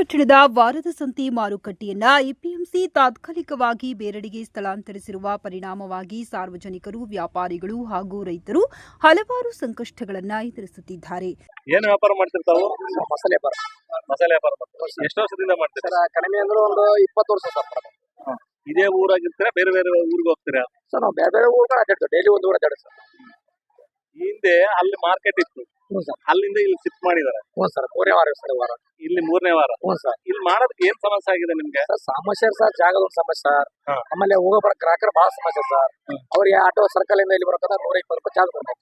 ಪಟ್ಟಣದ ವಾರದ ಸಂತೆ ಮಾರುಕಟ್ಟೆಯನ್ನ ಎಪಿಎಂಸಿ ತಾತ್ಕಾಲಿಕವಾಗಿ ಬೇರೆಡೆಗೆ ಸ್ಥಳಾಂತರಿಸಿರುವ ಪರಿಣಾಮವಾಗಿ ಸಾರ್ವಜನಿಕರು ವ್ಯಾಪಾರಿಗಳು ಹಾಗೂ ರೈತರು ಹಲವಾರು ಸಂಕಷ್ಟಗಳನ್ನು ಎದುರಿಸುತ್ತಿದ್ದಾರೆ. ಏನು ವ್ಯಾಪಾರ ಮಾಡ್ತಿರ್ತಾವೆ ಮಸಾಲೆ ವ್ಯಾಪಾರ. ಮಸಾಲೆ ವ್ಯಾಪಾರ ಮಾಡ್ತೀರಾ? ಎಷ್ಟು ವರ್ಷದಿಂದ ಮಾಡ್ತೀರಾ? ಸರ್ ಕಡಿಮೆ ಅಂದ್ರೆ ಒಂದು ಇಪ್ಪತ್ತು ವರ್ಷ ಸರ್ ಬರೋದು. ಇದೇ ಊರಾಗಿರ್ತೀರಾ ಬೇರೆ ಬೇರೆ ಊರಿಗೆ ಹೋಗ್ತೀರಾ? ಸರ್ ನಾವು ಬೇರೆ ಬೇರೆ ಊರುಗಳು ಅಡ್ಡಾಡ್ತೀವಿ ಡೈಲಿ ಒಂದು ಊರು ಅಡ್ಡಾಡ್ತೀವಿ ಸರ್ ಈ ಹಿಂದೆ ಅಲ್ಲಿ ಮಾರ್ಕೆಟ್ ಇತ್ತು. ಹ್ಞೂ ಸರ್ ಅಲ್ಲಿಂದ ಇಲ್ಲಿ ಶಿಫ್ಟ್ ಮಾಡಿದ್ದಾರೆ. ಹ್ಞೂ ಸರ್ ಮೂರನೇ ವಾರ ಸರ್ ವಾರ. ಇಲ್ಲಿ ಮೂರನೇ ವಾರ. ಹ್ಞೂ ಸರ್. ಇಲ್ಲಿ ಮಾಡೋದಕ್ಕೆ ಏನ್ ಸಮಸ್ಯೆ ಆಗಿದೆ ನಿಮ್ಗೆ? ಸರ್ ಸಮಸ್ಯೆ ಸರ್ ಜಾಗದ ಒಂದು ಸಮಸ್ಯೆ ಸರ್. ಆಮೇಲೆ ಹೋಗೋ ಬರೋ ಗ್ರಾಹಕರ ಬಹಳ ಸಮಸ್ಯೆ ಸರ್. ಅವ್ರಿಗೆ ಆಟೋ ಸರ್ಕಲ್ ಇಂದ ಇಲ್ಲಿ ಬರ್ಬೇಕಂದ್ರೆ ನೂರ ಇಪ್ಪತ್ತು ರೂಪಾಯಿ ಚಾರ್ಜ್ ಬರ್ಬೇಕು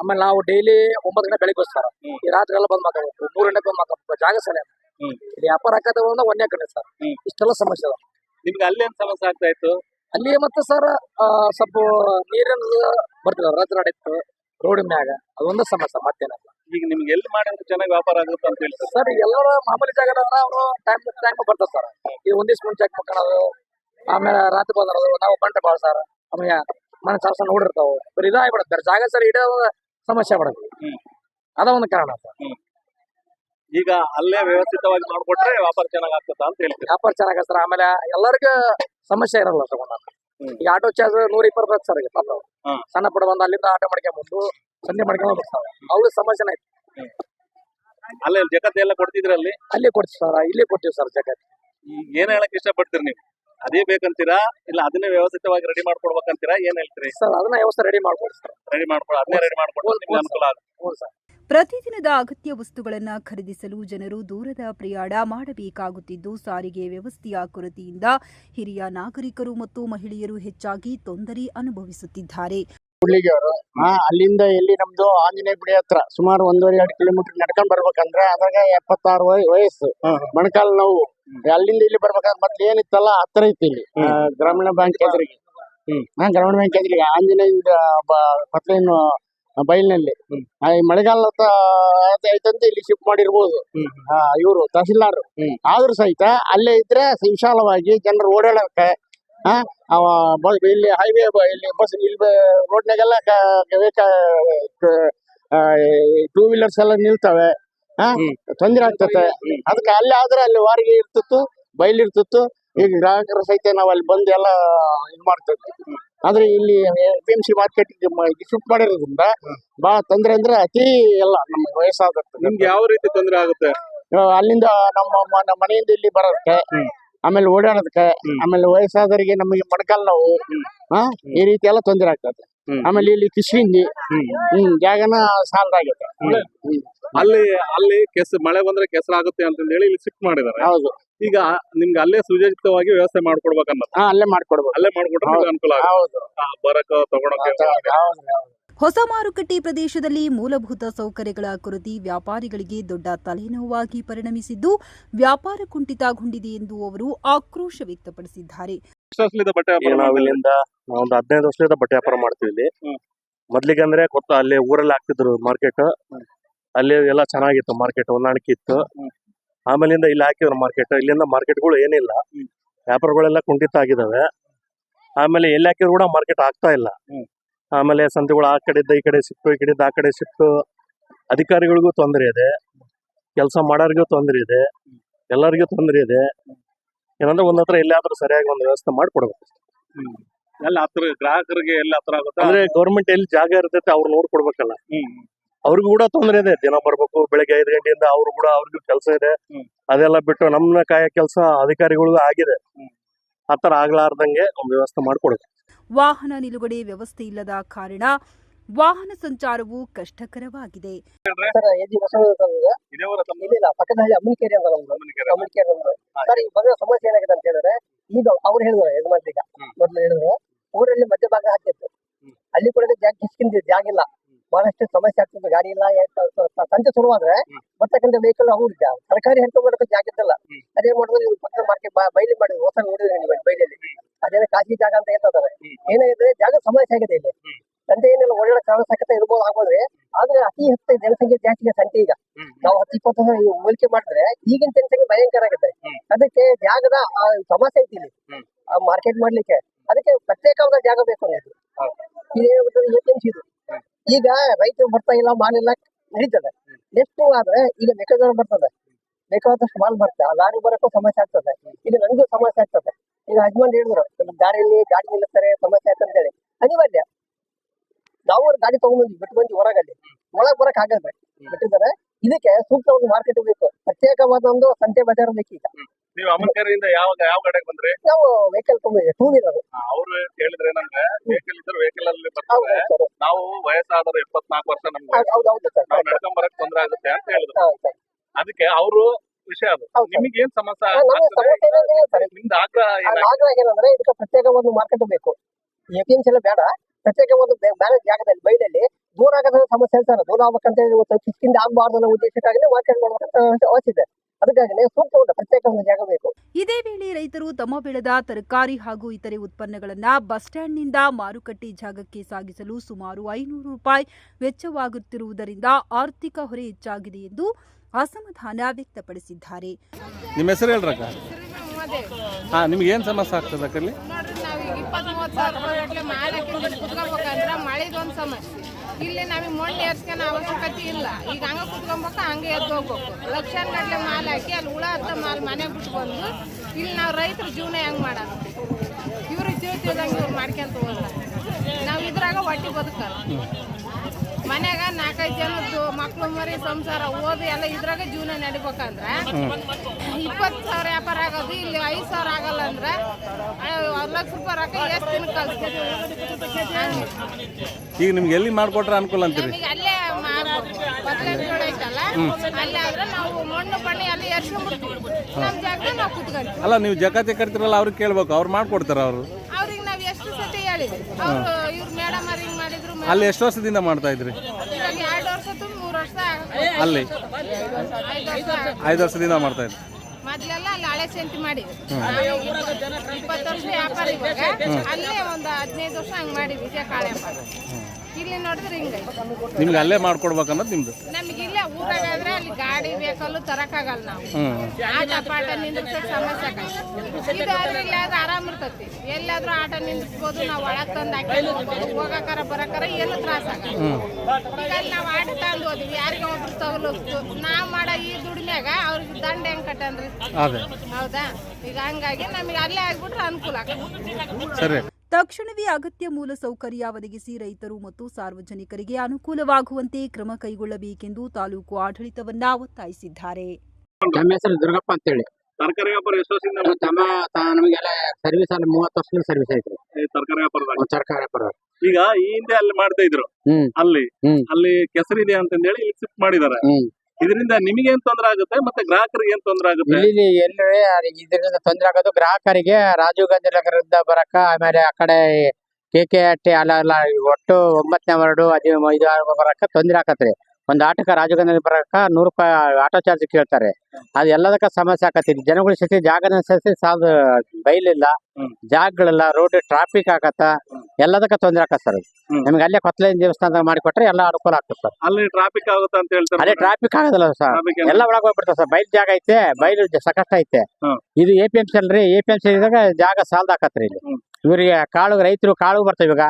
ಆಮೇಲೆ ನಾವು ಡೈಲಿ ಒಂಬತ್ತು ಗಂಟೆ ಬೆಳಿಗ್ಗೆ ಸರ್. ಈ ರಾತ್ರಿ ಎಲ್ಲ ಬಂದ್ ಮಾತಾಡ್ಬೇಕು. ಮೂರು ಗಂಟೆ ಬಂದ್ ಮಾತಾಡ್ಬೇಕು. ಜಾಗ ಸರಿ ವ್ಯಾಪಾರ ಹಾಕದ ಒಂದು ಒಂದೇ ಕಡೆ ಸರ್. ಇಷ್ಟೆಲ್ಲ ಸಮಸ್ಯೆ ಅದ ನಿಮ್ಗೆ ಅಲ್ಲಿ ಏನ್ ಸಮಸ್ಯೆ ಆಗ್ತಾ ಇತ್ತು? ಅಲ್ಲಿ ಮತ್ತೆ ಸರ್ ಸ್ವಲ್ಪ ನೀರಿನ ಬರ್ತಿಲ್ಲ ರಾತ್ರಿ ನಡೆಯುತ್ತೆ ರೋಡ್ ಮ್ಯಾಗ ಅದೊಂದು ಸಮಸ್ಯೆ ಮತ್ತೇನಲ್ಲ ಈಗ ನಿಮ್ಗೆ ಎಲ್ಲಿ ಮಾಡಿದ್ರೆ ಚೆನ್ನಾಗಿ ವ್ಯಾಪಾರ ಆಗುತ್ತೆ ಅಂತ ಹೇಳಿ ಸರ್ ಎಲ್ಲರ ಮಾಮೂಲಿ ಜಾಗ ಅವರು ಟೈಮ್ ಟೈಮ್ ಬರ್ತದೆ ಸರ್. ಈ ಒಂದಿಷ್ಟು ಮುಂಚೆ ಚೆಕ್ ಮಾಡ್ಕೊಳ್ಳೋದು ಆಮೇಲೆ ರಾತ್ರಿ ಬಂದಿರೋದು ನಾವು ಬಂಟೆ ಬಾಳ ಸರ್. ಆಮೇಲೆ ಮನೆ ಸಣ್ಣ ನೋಡಿರ್ತಾವೆ. ಬರೀ ಇದಾಗ್ಬಿಡುತ್ತೆ ಸರ್. ಜಾಗ ಸರ್ ಇಡೋ ಸಮಸ್ಯೆ ಬಿಡುತ್ತೆ. ಅದ ಒಂದು ಕಾರಣ ಸರ್. ಈಗ ಅಲ್ಲೇ ವ್ಯವಸ್ಥಿತವಾಗಿ ನೋಡ್ಕೊಟ್ರೆ ವ್ಯಾಪಾರ ಚೆನ್ನಾಗ್ ಆಗ್ತದ ಅಂತ ಹೇಳ್ತೀನಿ ವ್ಯಾಪಾರ ಚೆನ್ನಾಗ ಸರ್. ಆಮೇಲೆ ಎಲ್ಲರಿಗೂ ಸಮಸ್ಯೆ ಇರಲ್ಲ. ಹ್ಮ್. ಈಗ ಆಟೋ ಚಾರ್ಜ್ ನೂರ ಇಪ್ಪತ್ತು ರೂಪಾಯಿ ಸರ್ ಈಗ ಪಾಪ. ಸಣ್ಣ ಪಡ ಬಂದು ಅಲ್ಲಿಂದ ಆಟೋ ಮಾಡ್ಕೊಂಬಂದು ಸಂಜೆ ಮಾಡ್ಕೊಂಡು ಬರ್ತಾರೆ ಅವ್ರಿಗೆ ಸಮಸ್ಯೆನೇ ಐತಿ ಅಲ್ಲೇ ಜಗತ್ತೆಲ್ಲ ಕೊಡ್ತಿದ್ರಲ್ಲಿ ಕೊಡ್ತಿದ್ರ ಅಲ್ಲಿ? ಅಲ್ಲಿ ಕೊಡ್ತೀವಿ ಸರ್ ಇಲ್ಲಿ ಕೊಡ್ತೀವಿ ಸರ್ ಜಗತ್ ಏನ್ ಹೇಳಕ್ ಇಷ್ಟಪಡ್ತೀರಿ ನೀವು? ಅದೇ ಬೇಕಂತೀರಾ? ಇಲ್ಲ ಅದನ್ನೇ ವ್ಯವಸ್ಥಿತವಾಗಿ ರೆಡಿ ಮಾಡ್ಕೊಡ್ಬೇಕಂತೀರಾ? ಏನ್ ಹೇಳ್ತೀರಿ? ಸರ್ ಅದನ್ನ ವ್ಯವಸ್ಥೆ ರೆಡಿ ಮಾಡ್ಕೊಡಿ ಸರ್. ರೆಡಿ ಮಾಡ್ಕೊಡಿ ಅದನ್ನೇ ರೆಡಿ ಮಾಡ್ಕೊಡಿ ನಿಮ್ಗೆ ಅನುಕೂಲ ಆಗುತ್ತೆ. ಹ್ಞೂ ಸರ್. ಪ್ರತಿದಿನದ ಅಗತ್ಯ ವಸ್ತುಗಳನ್ನು ಖರೀದಿಸಲು ಜನರು ದೂರದ ಪ್ರಯಾಣ ಮಾಡಬೇಕಾಗುತ್ತಿದ್ದು ಸಾರಿಗೆ ವ್ಯವಸ್ಥೆಯ ಕೊರತೆಯಿಂದ ಹಿರಿಯ ನಾಗರಿಕರು ಮತ್ತು ಮಹಿಳೆಯರು ಹೆಚ್ಚಾಗಿ ತೊಂದರೆ ಅನುಭವಿಸುತ್ತಿದ್ದಾರೆ. ಅಲ್ಲಿಂದ ಎಲ್ಲಿ ನಮ್ದು ಆಂಜನೇಯ ಗುಡಿ ಹತ್ರ ಸುಮಾರು ಒಂದೂವರೆ ಎರಡು ಕಿಲೋಮೀಟರ್ ನಡ್ಕೊಂಡ್ ಬರ್ಬೇಕಂದ್ರೆ ಅದ್ರಾಗ ಎಪ್ಪತ್ತಾರು ವಯ- ವಯಸ್ಸು. ಮೊಣಕಾಲು ನೋವು. ಅಲ್ಲಿಂದ ಇಲ್ಲಿ ಬರ್ಬೇಕಾದ್ರೆ ಮತ್ತೆ ಏನಿತ್ತಲ್ಲ ಹತ್ರ ಇತ್ತು ಇಲ್ಲಿ. ಗ್ರಾಮೀಣ ಬ್ಯಾಂಕ್ ಎದುರಿಗೆ. ಹ್ಮ್. ಹಾ ಗ್ರಾಮೀಣ ಬ್ಯಾಂಕ್ ಎದುರಿಗೆ. ಆಂಜನೇಯ ಪತ್ಲೇನು ಬೈಲ್ನಲ್ಲಿ ಈ ಮಳೆಗಾಲ ಐತಂತ ಇಲ್ಲಿ ಶಿಫ್ಟ್ ಮಾಡಿರ್ಬೋದು. ಇವರು ತಹಸೀಲ್ದಾರ್. ಆದ್ರೂ ಸಹಿತ ಅಲ್ಲೇ ಇದ್ರೆ ವಿಶಾಲವಾಗಿ ಜನರು ಓಡಾಡಕ್ಕೆ ಆ ಅವ ಬ- ಇಲ್ಲಿ ಹೈವೇ ಇಲ್ಲಿ ಬಸ್ ಇಲ್ಲಿ ರೋಡ್ನಾಗೆಲ್ಲ ಟೂ ವೀಲರ್ಸ್ ಎಲ್ಲ ನಿಲ್ತವೆ. ತೊಂದ್ರೆ ಆಗ್ತತೆ. ಅದಕ್ಕೆ ಅಲ್ಲಿ ಆದ್ರೆ ಅಲ್ಲಿ ವಾರಿಗೆ ಇರ್ತಿತ್ತು ಬಯಲು ಇರ್ತಿತ್ತು. ಈಗ ಗ್ರಾಹಕರ ಸಹಿತ ನಾವು ಅಲ್ಲಿ ಬಂದು ಎಲ್ಲ ಇದು ಮಾಡ್ತಿದ್ವಿ ಆದ್ರೆ ಇಲ್ಲಿ P M C market shift ಮಾಡಿರೋದ್ರಿಂದ ಬಹಳ ತೊಂದರೆ ಅಂದ್ರೆ ಅತಿ ಎಲ್ಲ ನಮ್ಮ ವಯಸ್ಸಾದ ನಿಮ್ಗೆ ಯಾವ ರೀತಿ ತೊಂದರೆ ಆಗುತ್ತೆ? ಅಲ್ಲಿಂದ ನಮ್ಮ ಮನೆಯಿಂದ ಇಲ್ಲಿ ಬರೋದಕ್ಕೆ ಆಮೇಲೆ ಓಡಾಡೋದಕ್ಕೆ ಆಮೇಲೆ ವಯಸ್ಸಾದವರಿಗೆ ನಮಗೆ ಮಡಕಲ್ಲ ನೋವು ಈ ರೀತಿ ಎಲ್ಲ ತೊಂದರೆ ಆಗ್ತದೆ. ಆಮೇಲೆ ಇಲ್ಲಿ ಕಿಶ್ವಿಂದಿ ಹ್ಮ್. ಜಾಗನ ಸಾಲದಾಗೈತೆ ಆಗುತ್ತೆ ಅಲ್ಲಿ ಅಲ್ಲಿ ಕೆಸ ಮಳೆ ಬಂದ್ರೆ ಕೆಸರಾಗುತ್ತೆ ಅಂತ ಹೇಳಿ ಇಲ್ಲಿ ಶಿಫ್ಟ್ ಮಾಡಿದ್ದಾರೆ. ಹೌದು. ಈಗ ನಿಮ್ಗೆ ಅಲ್ಲೇ ಸುಜಾಜಿತವಾಗಿ ವ್ಯವಸ್ಥೆ ಮಾಡ್ಕೊಡ್ಬೇಕನ್ನೋದು. ಹಾ ಅಲ್ಲೇ ಮಾಡ್ಕೊಡ್ಬೋದು ಅಲ್ಲೇ ಮಾಡ್ಕೊಟ್ರೆ ನಿಮ್ಗೆ ಅನುಕೂಲ ಆಗುತ್ತೆ. ಹೌದು. ಆ, ಬರಕ ತಗೊಳಕ್ಕೆ ಹೌದು. ಹೊಸ ಮಾರುಕಟ್ಟೆ ಪ್ರದೇಶದಲ್ಲಿ ಮೂಲಭೂತ ಸೌಕರ್ಯಗಳ ಕೊರತೆ ವ್ಯಾಪಾರಿಗಳಿಗೆ ದೊಡ್ಡ ತಲೆನೋವಾಗಿ ಪರಿಣಮಿಸಿದ್ದು ವ್ಯಾಪಾರ ಕುಂಠಿತಗೊಂಡಿದೆ ಎಂದು ಅವರು ಆಕ್ರೋಶ ವ್ಯಕ್ತಪಡಿಸಿದ್ದಾರೆ. ಬಟ್ಟೆ ನಾವ್ ಇಲ್ಲಿಂದ ಒಂದು ಹದಿನೈದು ವರ್ಷದಿಂದ ಬಟ್ಟೆ ವ್ಯಾಪಾರ ಮಾಡ್ತೀವಿ ಇಲ್ಲಿ. ಮೊದ್ಲಿಗೆ ಅಂದ್ರೆ ಗೊತ್ತ ಅಲ್ಲಿ ಊರಲ್ಲಿ ಹಾಕ್ತಿದ್ರು ಮಾರ್ಕೆಟ್ ಅಲ್ಲಿ ಎಲ್ಲ ಚೆನ್ನಾಗಿತ್ತು ಮಾರ್ಕೆಟ್ ಹೊಂದಾಣಿಕೆ ಇತ್ತು. ಆಮೇಲಿಂದ ಇಲ್ಲಿ ಹಾಕಿದ್ರು ಮಾರ್ಕೆಟ್ ಇಲ್ಲಿಂದ ಮಾರ್ಕೆಟ್ಗಳು ಏನಿಲ್ಲ. ವ್ಯಾಪಾರಗಳೆಲ್ಲ ಕುಂಠಿತ ಆಗಿದಾವೆ. ಆಮೇಲೆ ಎಲ್ಲಿ ಹಾಕಿದ್ರು ಕೂಡ ಮಾರ್ಕೆಟ್ ಆಗ್ತಾ ಇಲ್ಲ. ಆಮೇಲೆ ಸಂತೆಗಳು ಆ ಕಡೆಯಿಂದ ಈ ಕಡೆ ಶಿಫ್ಟ್ ಈ ಕಡೆಯಿಂದ ಆ ಕಡೆ ಶಿಫ್ಟ್ ಅಧಿಕಾರಿಗಳಿಗೂ ತೊಂದರೆ ಇದೆ. ಕೆಲಸ ಮಾಡೋರಿಗೂ ತೊಂದರೆ ಇದೆ. ಎಲ್ಲರಿಗೂ ತೊಂದರೆ ಇದೆ. ಏನಂದ್ರೆ ಒಂದ್ ಹತ್ರ ಎಲ್ಲಾದ್ರೂ ಸರಿಯಾಗಿ ಒಂದು ವ್ಯವಸ್ಥೆ ಮಾಡ್ಕೊಡ್ಬೇಕು. ಎಲ್ಲ ಹತ್ರ ಗ್ರಾಹಕರಿಗೆ ಎಲ್ಲ ಹತ್ರ ಆಗುತ್ತೆ? ಅಂದ್ರೆ ಗೌರ್ಮೆಂಟ್ ಎಲ್ಲಿ ಜಾಗ ಇರ್ತೈತೆ ಅವ್ರು ನೋಡ್ಕೊಡ್ಬೇಕಲ್ಲ. ಅವ್ರಿಗೂ ಕೂಡ ತೊಂದರೆ ಇದೆ. ದಿನ ಬರ್ಬೇಕು ಬೆಳಗ್ಗೆ ಐದು ಗಂಟೆಯಿಂದ ಅವ್ರು ಕೂಡ ಅವ್ರಿಗೂ ಕೆಲಸ ಇದೆ. ಅದೆಲ್ಲ ಬಿಟ್ಟು ನಮ್ಮ ಕಾಯ ಕೆಲಸ ಅಧಿಕಾರಿಗಳಿಗೂ ಆಗಿದೆ. ಆತರ ಆಗ್ಲಾರ್ದಂಗೆ ಒಂದು ವ್ಯವಸ್ಥೆ ಮಾಡ್ಕೊಡ್ಬೇಕು. ವಾಹನ ನಿಲುಗಡೆ ವ್ಯವಸ್ಥೆ ಇಲ್ಲದ ಕಾರಣ ವಾಹನ ಸಂಚಾರವು ಕಷ್ಟಕರವಾಗಿದೆ. ಸಮಸ್ಯೆ ಏನಾಗಿದೆ ಅಂತ ಹೇಳಿದ್ರೆ ಈಗ ಅವ್ರು ಹೇಳಿದ್ರು ಯಜಮಾನ್ರು ಈಗ. ಮೊದ್ಲು ಹೇಳಿದ್ರು ಊರಲ್ಲಿ ಮಧ್ಯಭಾಗ ಹಾಕಿತ್ತು. ಅಲ್ಲಿ ಕೂಡ ಜಾಗ ಕಿಸ್ಕಿಂದ ಜಾಗ ಇಲ್ಲ. ಬಹಳಷ್ಟು ಸಮಸ್ಯೆ ಆಗ್ತದೆ ಗಾಡಿ ಇಲ್ಲ ಸಂಜೆ ಸಂತೆ ಶುರುವಾದ್ರೆ. ಬರ್ತಕ್ಕಂಥ ವೆಹಿಕಲ್ ಅವ್ರು ತರಕಾರಿ ಸರ್ಕಾರಿ ಹೆಂತ ಮಾಡೋಕೆ ಜಾಗ ಇದ್ದಲ್ಲ. ಅದೇ ಮಾಡಿದ್ರೆ ನೀವು ಪಕ್ಕದ ಮಾರ್ಕೆಟ್ ಬೈಲಿ ಮಾಡಿದ್ರು ಹೊಸ ನೋಡಿದ್ರೆ ನೀವು ಬೈಲಲ್ಲಿ ಅದೇನೋ ಖಾಸಗಿ ಜಾಗ ಅಂತ ಹೇಳ್ತಾರೆ ಏನಾಗಿದ್ರೆ ಏನಾಗಿದೆ? ಜಾಗ ಸಮಸ್ಯೆ ಆಗಿದೆ ಇಲ್ಲಿ. ಸಕತ್ತ ಇರ್ಬೋದು ಆಗ್ಬೋದ್ರಿ. ಆದ್ರೆ ಅತಿ ಹೆಚ್ಚು ಜನಸಂಖ್ಯೆ ಜಾಸ್ತಿ ಸಂಖ್ಯೆ ಈಗ. ನಾವು ಹತ್ತು ಇಪ್ಪತ್ತು ಹೋಲಿಕೆ ಮಾಡಿದ್ರೆ ಈಗಿನ ಜನಸಂಖ್ಯೆ ಭಯಂಕರ ಆಗುತ್ತೆ. ಅದಕ್ಕೆ ಜಾಗದ ಸಮಸ್ಯೆ ಐತಿ ಇಲ್ಲಿ. ಮಾರ್ಕೆಟ್ ಮಾಡ್ಲಿಕ್ಕೆ. ಅದಕ್ಕೆ ಪ್ರತ್ಯೇಕವಾದ ಜಾಗ ಬೇಕು ಅನ್ನೋದು. ಇದು. ಈಗ ರೈತರು ಬರ್ತಾ ಇಲ್ಲ ಮಾಲೆಲ್ಲ ನಡೀತದೆ. ನೆಕ್ಸ್ಟ್ ಆದ್ರೆ ಈಗ ಮೆಕ್ಕೆಜೋಳ ಬರ್ತದೆ. ಬೇಕಾದಷ್ಟು ಮಾಲ್ ಬರ್ತದೆ ಆ ಲಾರಿ ಬರೋಕ್ಕೂ ಸಮಸ್ಯೆ ಆಗ್ತದೆ. ಇದು ನನಗೂ ಸಮಸ್ಯೆ ಆಗ್ತದೆ. ಈಗ ಹಜ್ಮಂಡ್ ಹೇಳಿದ್ರು ದಾರಿಯಲ್ಲಿ ಗಾಡಿ ನಿಲ್ಲಿಸ್ತಾರೆ ಸಮಸ್ಯೆ ಆಗ್ತದೆ ಅಂತೇಳಿ. ಅನಿವಾರ್ಯ. ನಾವು ಒಂದು ಗಾಡಿ ತಗೊಂಡ್ಬಂದ್ವಿ ಬಿಟ್ಟು ಬಂದ್ವಿ ಹೊರಗಲ್ಲಿ ಒಳಗ್ ಬರಕ್ ಆಗಲ್ಲ. ಬಿಟ್ಟಿದ್ದಾರೆ. ಇದಕ್ಕೆ ಸೂಕ್ತ ಒಂದು ಮಾರ್ಕೆಟ್ ಬೇಕು. ಪ್ರತ್ಯೇಕವಾದ ಒಂದು ಸಂತೆ ಬಜಾರ್ ಬೇಕು ಈಗ ನೀವು ಅಮನ್ಕೆರೆಯಿಂದ ಯಾವ ಯಾವ ಕಡೆಗೆ ಬಂದ್ರಿ? ನಾವು ವೆಹಿಕಲ್ ತುಂಬಿದ್ವಿ ಟೂ ವೀಲರ್ ಅವ್ರು ಹೇಳಿದ್ರೆ ನಮ್ಗೆ ವೆಹಿಕಲ್ ಇದ್ರೆ ವೆಹಿಕಲ್ ಅಲ್ಲಿ ಬರ್ತಾರೆ. ಸರ್. ನಾವು ವಯಸ್ಸಾದ್ರೆ ಎಪ್ಪತ್ನಾಲ್ಕು ವರ್ಷ ನಮ್ಗೆ ಹೌದು ಹೌದು ಸರ್. ನಾವು ನಡ್ಕೊಂಡ್ ಬರಕ್ ತೊಂದ್ರೆ ಆಗುತ್ತೆ ಅಂತ ಹೇಳಿದ್ರು. ಅದಕ್ಕೆ ಅವರು ವಿಷಯ ಅದು. ನಿಮಗೆ ಏನ್ ಸಮಸ್ಯೆ ನಿಮ್ದು ಆಗ್ರಹ? ಆಗ್ರಹ ಏನಂದ್ರೆ ಇದಕ್ಕೆ ಪ್ರತ್ಯೇಕ ಒಂದು ಮಾರ್ಕೆಟ್ ಬೇಕು. ಎಪಿಎಂಸಿ ಎಲ್ಲ ಬೇಡ. ಪ್ರತ್ಯೇಕ ಒಂದು ಜಾಗದಲ್ಲಿ ಬೈಲಲ್ಲಿ ದೂರ ಆಗದ ಸಮಸ್ಯೆ ಹೇಳ್ತಾರೆ ದೂರ ಆಗ್ಬೇಕಂತ ಹೇಳಿ ಇವತ್ತು ಕಿಷ್ಕಿಂದ ಆಗ್ಬಾರ್ದು ಅನ್ನೋ ಉದ್ದೇಶಕ್ಕಾಗಿ ಮಾರ್ಕೆಟ್ ಮಾಡ್ಬೇಕಂತ ಅವಶ್ಯ ಅದಕ್ಕಾಗಿ ಸೂಕ್ತ ಒಂದು ಪ್ರತ್ಯೇಕ ಒಂದು ಜಾಗ ಬೇಕು. ಇದೇ ವೇಳೆ ರೈತರು ತಮ್ಮ ಬೆಳೆದ ತರಕಾರಿ ಹಾಗೂ ಇತರೆ ಉತ್ಪನ್ನಗಳನ್ನ ಬಸ್ ಸ್ಟ್ಯಾಂಡ್ನಿಂದ ಮಾರುಕಟ್ಟೆ ಜಾಗಕ್ಕೆ ಸಾಗಿಸಲು ಸುಮಾರು ಐನೂರು ರೂಪಾಯಿ ವೆಚ್ಚವಾಗುತ್ತಿರುವುದರಿಂದ ಆರ್ಥಿಕ ಹೊರೆ ಹೆಚ್ಚಾಗಿದೆ ಎಂದು ಅಸಮಾಧಾನ ವ್ಯಕ್ತಪಡಿಸಿದ್ದಾರೆ. ನಿಮ್ಮ ಹೆಸರು ಹೇಳ್ರಕ್ಕ? ಹಾ ನಿಮ್ಗೆ ಏನ್ ಸಮಸ್ಯೆ ಆಗ್ತದೆ ಅಕ್ಕಲ್ಲಿ ಇಪ್ಪತ್ತ್ ಮೂವತ್ತು ಸಾವಿರ ರೂಪಾಯಿ ಮಾಲೆ ಹಾಕಿದ್ರೆ ಕುತ್ಕೋಬೇಕಂದ್ರೆ ಮಳೆದೊಂದು ಸಮಸ್ಯೆ ಇಲ್ಲಿ ನಮಗೆ ಮಣ್ಣು ಎರ್ಸ್ಕೊಂಡು ಅವಶ್ಯಕತೆ ಇಲ್ಲ. ಈಗ ಹಂಗೆ ಕುತ್ಕೊಬೇಕು, ಹಂಗೆ ಎದ್ದು ಹೋಗ್ಬೇಕು. ಲಕ್ಷಾನ್ ಗಟ್ಟಲೆ ಮಾಲ್ ಹಾಕಿ ಅಲ್ಲಿ ಹುಳ ಹತ್ತ ಮಾಲ್ ಮನೆ ಬಿಟ್ಟು ಬಂದು ಇಲ್ಲಿ ನಾವು ರೈತರ ಜೀವನ ಹೆಂಗೆ ಮಾಡೋದು? ಇವ್ರಿಗೆ ಜೀವ ತಿಳಿದಂಗೆ ಇವ್ರು ಮಾಡ್ಕೊಂತ ಹೋಗಲ್ಲ ನಾವು ಇದ್ರಾಗ ಹೊಟ್ಟೆ ಬದುಕಲ್ಲ. ಮನ್ಯಾಗ ನಾಲ್ಕೈದು ಜನದ್ದು ಮಕ್ಳು ಮರಿ ಸಂಸಾರ ಓದಿ ಎಲ್ಲ ಇದ್ರಾಗ ಜೀವನ ನಡಿಬೇಕಂದ್ರೆ ಇಪ್ಪತ್ತು ಸಾವಿರ ವ್ಯಾಪಾರ ಆಗೋದು ಇಲ್ಲಿ ಐದು ಸಾವಿರ ಆಗಲ್ಲ ಅಂದ್ರೆ ಒಂದು ಲಕ್ಷ ರೂಪಾಯಿ ರೊಕ್ಕ ಎಷ್ಟು ದಿನ ಕಳಿಸ್ತೀವಿ ಈಗ ನಿಮ್ಗೆ ಎಲ್ಲಿ ಮಾಡ್ಕೊಟ್ರೆ ಅನುಕೂಲ ಅಂತೀರಿ? ನಮಗೆ ಅಲ್ಲೇ ಬದಲಾವಣೆ ಜೋಳ ಐತಲ್ಲ ಅಲ್ಲೇ ಆದ್ರೆ ನಾವು ಮಣ್ಣು ಬಣ್ಣಿ ಎಲ್ಲ ಎರ್ಸ್ಕೊಂಡ್ಬಿಡ್ತೀವಿ. ನಮ್ಮ ಜಾಗದಾಗ ನಾವು ಕುತ್ಕೊಂತೀವಿ. ಅಲ್ಲ ನೀವು ಜಕಾತಿ ಕರಿತಿರಲ್ಲ ಅವ್ರಿಗೆ ಕೇಳ್ಬೇಕು ಅವ್ರು ಮಾಡ್ಕೊಡ್ತಾರ ಅವರು. ಅವ್ರಿಗೆ ನಾವು ಎಷ್ಟು ಸತಿ ಹೇಳಿದ್ವಿ ಅವರು ಇವ್ರು ಮೇಡಮ್ ಅವ್ರು ಹಿಂಗೆ ಮಾಡಿದ್ರು madam ಅಲ್ಲಿ ಎಷ್ಟು ವರ್ಷದಿಂದ ಮಾಡ್ತಾ ಇದ್ರಿ ಇವಾಗ ಎರಡು ವರ್ಷ ತುಂಬ ಮೂರು ವರ್ಷ ಅಲ್ಲಿ? ಐದು ವರ್ಷ ವರ್ಷದಿಂದ ಮಾಡ್ತಾ ಇದ್ದೆ. ಮೊದ್ಲೆಲ್ಲ ಅಲ್ಲಿ ಹಳೆ ಸಂತಿ ಮಾಡಿದ್ವಿ ಇಪ್ಪತ್ತು ವರ್ಷ ವ್ಯಾಪಾರ ಇವಾಗ. ಅಲ್ಲೇ ಒಂದು ಹದಿನೈದು ವರ್ಷ ಹಂಗೆ ಮಾಡಿದ್ವಿ ವಿಜಯ ಕಾಳೆ ವ್ಯಾಪಾರ ಇಲ್ಲಿ ನೋಡಿದ್ರೆ ಹಿಂಗೆ. ನಿಮ್ಗೆ ಅಲ್ಲೇ ಮಾಡ್ಕೊಡ್ಬೇಕನ್ನೋದು ನಿಮ್ದು? ನಮ್ಗೆ ಇಲ್ಲೇ ಊರಾಗಾದ್ರೆ ಅಲ್ಲಿ ಗಾಡಿ ಬೇಕಲ್ಲು ತರಕಾಗಲ್ಲ ನಾವು. ಆಟ ಪಾಠ ನಿಂದ್ರಿಸಕ್ ಸಮಸ್ಯೆ ಇದಾದ್ರೆ ಇಲ್ಲಾದ್ರೆ ಆರಾಮ್ ಇರ್ತೈತಿ. ಎಲ್ಲಾದ್ರೂ ಆಟ ನಿಂದಿಸ್ಬೋದು ನಾವು ಒಳಗ್ ತಂದು ಹಾಕಿ ಹೋಗಕ್ಕಾರ ಹೋಗಕಾರ ಬರಕಾರ ಏನು ತ್ರಾಸ ಆಗಲ್ಲ. ನಾವು ಆಟ ತಂದು ಹೋದ್ವಿ. ಯಾರಿಗೆ ಒಬ್ರು ತಗಲೋಸ್ತು ನಾವು ಮಾಡೋ ಈ ದುಡಿಮ್ಯಾಗ ಅವ್ರಿಗೆ ದಂಡ ಹೆಂಗ್ ಕಟ್ಟನ್ರಿ? ಅದೇ. ಹೌದಾ? ಈಗ ಹಂಗಾಗಿ ನಮಗೆ ಅಲ್ಲೇ ಆಗ್ಬಿಟ್ರೆ ಅನುಕೂಲ ಸರಿ. ತಕ್ಷಣವೇ ಅಗತ್ಯ ಮೂಲಸೌಕರ್ಯ ಒದಗಿಸಿ ರೈತರು ಮತ್ತು ಸಾರ್ವಜನಿಕರಿಗೆ ಅನುಕೂಲವಾಗುವಂತೆ ಕ್ರಮ ಕೈಗೊಳ್ಳಬೇಕೆಂದು ತಾಲೂಕು ಆಡಳಿತವನ್ನ ಒತ್ತಾಯಿಸಿದ್ದಾರೆ. ನಮ್ಮ ಹೆಸರು ದುರ್ಗಪ್ಪ ಅಂತೇಳಿ. ತರಕಾರಿ ವ್ಯಾಪಾರ ವರ್ಷದಿಂದ ತಮ್ಮ ತ- ನಮಗೆಲ್ಲ ಸರ್ವಿಸ್ ಅಲ್ಲಿ ಮೂವತ್ತು ವರ್ಷದ ಸರ್ವಿಸ್ ಐತ್ರಿ. ತರಕಾರಿ ವ್ಯಾಪಾರದಾಗ. ಸರ್ಕಾರ ವ್ಯಾಪಾರ ಈಗ ಈ ಹಿಂದೆ ಅಲ್ಲಿ ಮಾಡ್ತಾ ಇದ್ರು. ಹ್ಮ್. ಅಲ್ಲಿ. ಹ್ಮ್. ಅಲ್ಲಿ ಕೆಸರಿದೆ ಅಂತಂದೇಳಿ ಇಲ್ಲಿ ಶಿಫ್ಟ್ ಮಾಡಿದಾರೆ ಹ್ಮ್. ಇದರಿಂದ ನಿಮಗೆ ಏನ್ ತೊಂದರೆ ಆಗುತ್ತೆ ಮತ್ತೆ ಗ್ರಾಹಕರಿಗೆ ಏನ್ ತೊಂದರೆ ಆಗುತ್ತೆ? ಇಲ್ಲಿ ಎಲ್ಲೇ ಇದರಿಂದ ತೊಂದರೆ ಆಗೋದು ಗ್ರಾಹಕರಿಗೆ ರಾಜೀವ್ ಗಾಂಧಿ ನಗರದಿಂದ ಬರಕ, ಆಮೇಲೆ ಆ ಕಡೆ ಕೆ ಕೆ ಹಟ್ಟಿ ಅಲ್ಲ ಒಟ್ಟು ಒಂಬತ್ತನೇ ವಾರ್ಡು ಆರು ಬರಕ ತೊಂದರೆ ಆಕತ್ರಿ. ಒಂದ್ ಆಟೋಕ ರಾಜಗಂಧ ಬರಕ್ಕ ಬರಕ ನೂರು ರೂಪಾಯಿ ಆಟೋ ಚಾರ್ಜ್ ಕೇಳ್ತಾರೆ. ಅದು ಎಲ್ಲದಕ್ಕ ಸಮಸ್ಯೆ ಆಕತಿ. ಜನಗಳ ಸತಿ ಜಾಗ ಸತಿ ಸಾಲ ಬೈಲಿಲ್ಲ. ಜಾಗಗಳಿಲ್ಲ ರೋಡ್ ಟ್ರಾಫಿಕ್ ಆಗತ್ತ ಎಲ್ಲದಕ್ಕ ತೊಂದರೆ ಆಕತ್ ಸರ್ ನಿಮ್ಗೆ ಅಲ್ಲೇ ಕೊತ್ಲಿನ ದೇವಸ್ಥಾನ ಮಾಡಿಕೊಟ್ರೆ ಎಲ್ಲ ಅನುಕೂಲ ಆಗ್ತದೆ ಸರ್. ಅಲ್ಲಿ ಟ್ರಾಫಿಕ್ ಆಗುತ್ತೆ ಅಂತ ಅದೇ ಹೇಳ್ತಾರೆ ಟ್ರಾಫಿಕ್ ಆಗೋದಿಲ್ಲ ಸರ್. ಎಲ್ಲ ಒಳಗೆ ಹೋಗ್ಬಿಡ್ತಾರೆ ಸರ್. ಬೈಲ್ ಜಾಗ ಐತೆ ಬೈಲು ಸಕಷ್ಟ ಐತೆ. ಇದು ಎ ಪಿ ಎಂ ಸಿ ಅಲ್ರಿ ಎ ಪಿ ಎಂ ಸಿ ಇದ್ದಾಗ ಜಾಗ ಸಾಲದ ಹಾಕತ್ರಿ ಇಲ್ಲಿ. ಇವರಿಗೆ ಕಾಳು ರೈತರು ಕಾಳು ಬರ್ತಾವ ಇವಾಗ.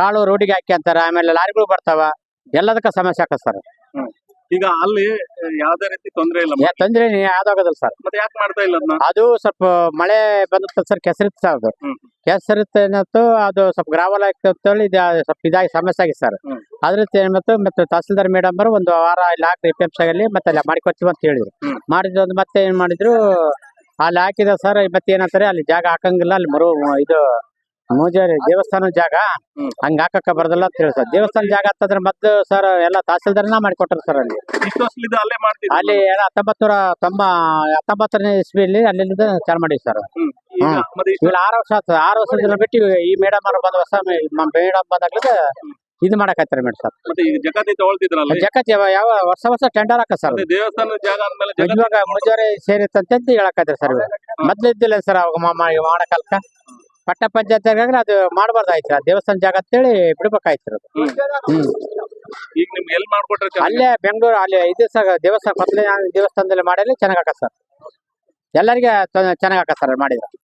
ಕಾಳು ರೋಡಿಗೆ ಹಾಕಿ ಅಂತಾರ ಆಮೇಲೆ ಲಾರಿಗಳು ಬರ್ತಾವ. ಎಲ್ಲದಕ್ಕ ಸಮಸ್ಯೆ ಆಕತ್ ಸರ್ ಈಗ ಅಲ್ಲಿ ಯಾವ್ದೇ ರೀತಿ ತೊಂದರೆ ಇಲ್ಲ ತೊಂದ್ರೆ ಯಾವ್ದಾಗೋದಿಲ್ಲ ಸರ್. ಮತ್ತೆ ಯಾಕೆ ಮಾಡ್ತಾ ಇಲ್ಲ ಅದನ್ನ ಅದು ಸ್ವಲ್ಪ ಮಳೆ ಬಂದಿತ್ತು ಸರ್ ಕೆಸರಿತ್ತು ಸರ್ ಅದು. ಹ್ಮ್. ಕೆಸರಿತ್ತು ಏನತ್ತು ಅದು ಸ್ವಲ್ಪ ಗ್ರಾವಲ್ ಆಗ್ತೇಳಿ ಇದು ಸ್ವಲ್ಪ ಇದಾಗಿ ಸಮಸ್ಯೆ ಆಗಿದೆ ಸರ್. ಹ್ಮ್. ಅದ್ರಿಂದ ಮತ್ತೆ ತಹಸೀಲ್ದಾರ್ ಮೇಡಮ್ ಅವರು ಒಂದು ವಾರ ಇಲ್ಲಿ ಹಾಕಿ ಪಿ ಅಲ್ಲಿ ಮತ್ತೆ ಅಲ್ಲಿ ಮಾಡಿಕೊಡ್ತೀವಿ ಅಂತ ಹೇಳಿದ್ರು. ಹ್ಮ್. ಮಾಡಿದ್ರು ಒಂದು ಮತ್ತೆ ಏನ್ ಮಾಡಿದ್ರು ಅಲ್ಲಿ ಹಾಕಿದ ಸರ್ ಮತ್ತೆ ಏನಂತಾರೆ ಅಲ್ಲಿ ಜಾಗ ಹಾಕಂಗಿಲ್ಲ ಅಲ್ಲಿ ಮರು ಇದು ಮೂಜಾರಿ ದೇವಸ್ಥಾನ ಜಾಗ. ಹಂಗ ಹಾಕಕ್ಕ ಬರ್ದಲ್ಲ ಅಂತ ಹೇಳಿ ಸರ್. ದೇವಸ್ಥಾನ ಜಾಗ ಅಂತಂದ್ರೆ ಮತ್ತೆ ಸರ್ ಎಲ್ಲ ತಹಸೀಲ್ದಾರ್ನ ಮಾಡಿಕೊಟ್ರು ಸರ್ ಅಲ್ಲಿ. ಅಲ್ಲೇ ಹತ್ತೊಂಬತ್ತರ ತಮ್ಮ ನೂರ ತೊಂಬ ಹತ್ತೊಂಬತ್ತನೇ ಇಸ್ವಿಯಲ್ಲಿ ಅಲ್ಲಿಂದ ಚಾಲು ಮಾಡಿ ಸರ್. ಇವಾಗ ಆರು ವರ್ಷ ಆಗ್ತದೆ ಆರು ವರ್ಷದಿಂದ ಬಿಟ್ಟು ಈ ಮೇಡಮ್ ಅವ್ರು ಬಂದ ಹೊಸ ಮೇಡಮ್ ಬಂದಾಗ್ಲಿಂದ ಇದು ಮಾಡಕತ್ತಾರೆ ಮೇಡಮ್ ಸರ್. ಜಗತ್ ಯಾವ ವರ್ಷ ವರ್ಷ ಟೆಂಡರ್ ಹಾಕ ಸರ್. ಇವಾಗ ಮುಜಾರಿ ಸೇರಿತ್ತಂತ ಹೇಳಕತ್ತಾರೆ ಸರ್ ಮೊದ್ಲು ಇದ್ದಿಲ್ಲ ಸರ್ ಅವಾಗ ಮಾಡಕಲ್ಕ? ಪಟ್ಟ ಪಂಚಾಯತ್ ಅದು ಮಾಡಬಾರ್ದಾಯ್ತು. ಆ ದೇವಸ್ಥಾನ ಜಾಗ ಅಂತೇಳಿ ಬಿಡ್ಬೇಕಾಯ್ತು ಅದು. ಹ್ಮ್. ಈಗ ನಿಮ್ಗೆ ಎಲ್ಲಿ ಮಾಡ್ಕೊಟ್ರೆ ಅಲ್ಲೇ ಬೆಂಗಳೂರು ಅಲ್ಲಿ ಇದು ಸರ್ ದೇವಸ್ಥಾನ ಕೊತ್ತಲೆ ದೇವಸ್ಥಾನದಲ್ಲಿ ಮಾಡಲಿ ಚೆನ್ನಾಗ್ ಹಾಕ ಸರ್. ಎಲ್ಲರಿಗೆ ಚೆನ್ನಾಗ್ ಹಾಕ ಸರ್ ಮಾಡಿದ್ರೆ.